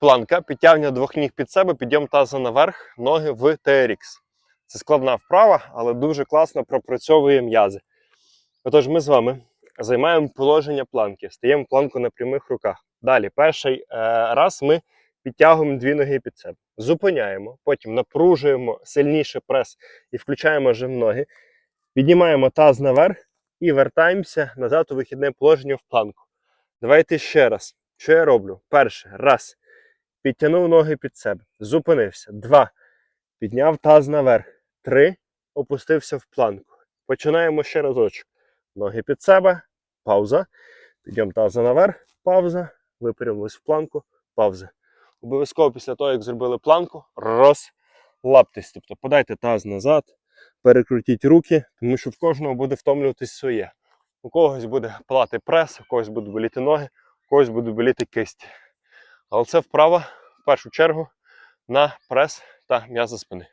Планка, підтягнення двох ніг під себе, підйом таза наверх, ноги в TRX. Це складна вправа, але дуже класно пропрацьовує м'язи. Отож, ми з вами займаємо положення планки, стаємо планку на прямих руках. Далі, перший е, раз ми підтягуємо дві ноги під себе, зупиняємо, потім напружуємо сильніше прес і включаємо жим ноги, піднімаємо таз наверх і вертаємося назад у вихідне положення в планку. Давайте ще раз. Що я роблю? Перше, раз. Підтягнув ноги під себе. Зупинився. Два. Підняв таз наверх. Три. Опустився в планку. Починаємо ще разочок. Ноги під себе. Пауза. Підйом таза наверх. Пауза. Випрямились в планку. Пауза. Обов'язково після того, як зробили планку, розлаптесь. Тобто подайте таз назад, перекрутіть руки, тому що в кожного буде втомлюватись своє. У когось буде палати прес, у когось будуть боліти ноги, у когось буде боліти кисть. Але це вправа в першу чергу на прес та м'язи спини.